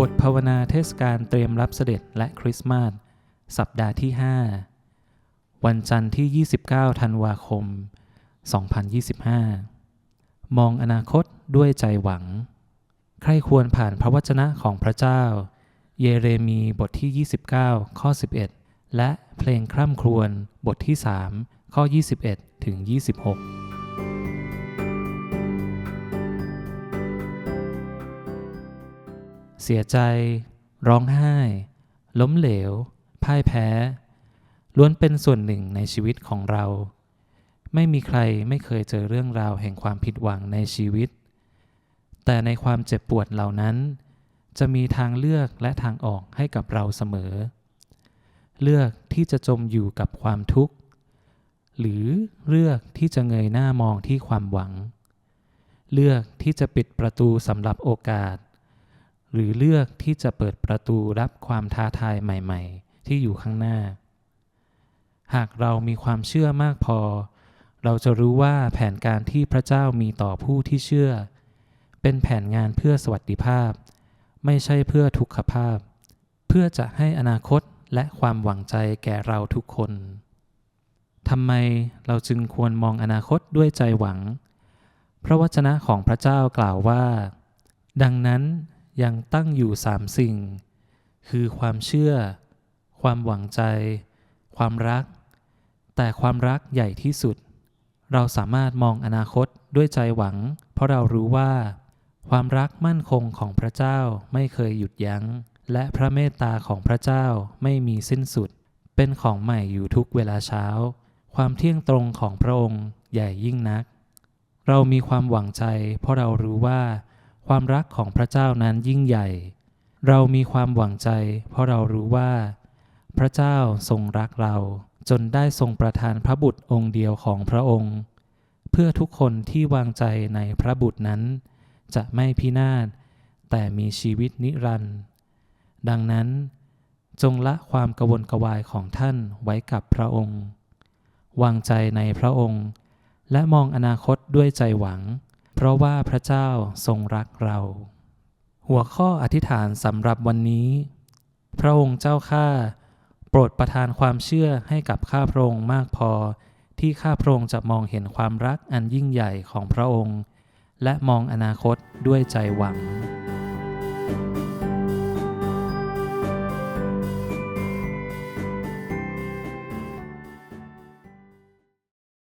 บทภาวนาเทศกาลเตรียมรับเสด็จและคริสต์มาส สัปดาห์ที่ 5 วันจันทร์ที่ 29 ธันวาคม 2025 มองอนาคตด้วยใจหวัง ใครควรผ่านพระวจนะของพระเจ้า เยเรมีบทที่ 29 ข้อ 11 และเพลงคร่ำครวญบทที่ 3 ข้อ 21 ถึง 26 เสียใจ ร้องไห้ ล้มเหลว พ่ายแพ้ ล้วนเป็นส่วนหนึ่งในชีวิตของเรา ไม่มีใครไม่เคยเจอเรื่องราวแห่งความผิดหวังในชีวิต แต่ในความเจ็บปวดเหล่านั้น จะมีทางเลือกและทางออกให้กับเราเสมอ เลือกที่จะจมอยู่กับความทุกข์ หรือเลือกที่จะเงยหน้ามองที่ความหวัง เลือกที่จะปิดประตูสำหรับโอกาส หรือเลือกที่จะเปิดประตูรับความท้าทายใหม่ ๆ ที่อยู่ข้างหน้า หากเรามีความเชื่อมากพอ เราจะรู้ว่าแผนการที่พระเจ้ามีต่อผู้ที่เชื่อ เป็นแผนงานเพื่อสวัสดิภาพ ไม่ใช่เพื่อทุกขภาพ เพื่อจะให้อนาคตและความหวังใจแก่เราทุกคนทำไมเราจึงควรมองอนาคตด้วยใจหวัง พระวจนะของพระเจ้ากล่าวว่า ดังนั้น ยังตั้งอยู่สามสิ่ง คือความเชื่อ ความหวังใจ ความรัก แต่ความรักใหญ่ที่สุด เราสามารถมองอนาคตด้วยใจหวัง เพราะเรารู้ว่า ความรักมั่นคงของพระเจ้าไม่เคยหยุดยัง้ง และพระเมตตาของพระเจ้าไม่มีสิ้นสุด เป็นของใหม่อยู่ทุกเวลาเช้า ความเที่ยงตรงของพระองค์ใหญ่ยิ่งนัก เรามีความหวังใจ เพราะเรารู้ว่า ความรักของพระเจ้านั้นยิ่งใหญ่ เรามีความหวังใจ เพราะเรารู้ว่า พระเจ้าทรงรักเราจนได้ทรงประทานพระบุตรองค์เดียวของพระองค์ เพื่อทุกคนที่วางใจในพระบุตรนั้น จะไม่พินาศแต่มีชีวิตนิรันดร์ดังนั้น จงละความกวนกวายของท่านไว้กับพระองค์ วางใจในพระองค์ และมองอนาคตด้วยใจหวัง เพราะว่าพระเจ้าทรงรักเรา หัวข้ออธิษฐานสำหรับวันนี้ พระองค์เจ้าข้าโปรดประทานความเชื่อให้กับข้าพระองค์มากพอ ที่ข้าพระองค์จะมองเห็นความรักอันยิ่งใหญ่ของพระองค์ และมองอนาคตด้วยใจหวัง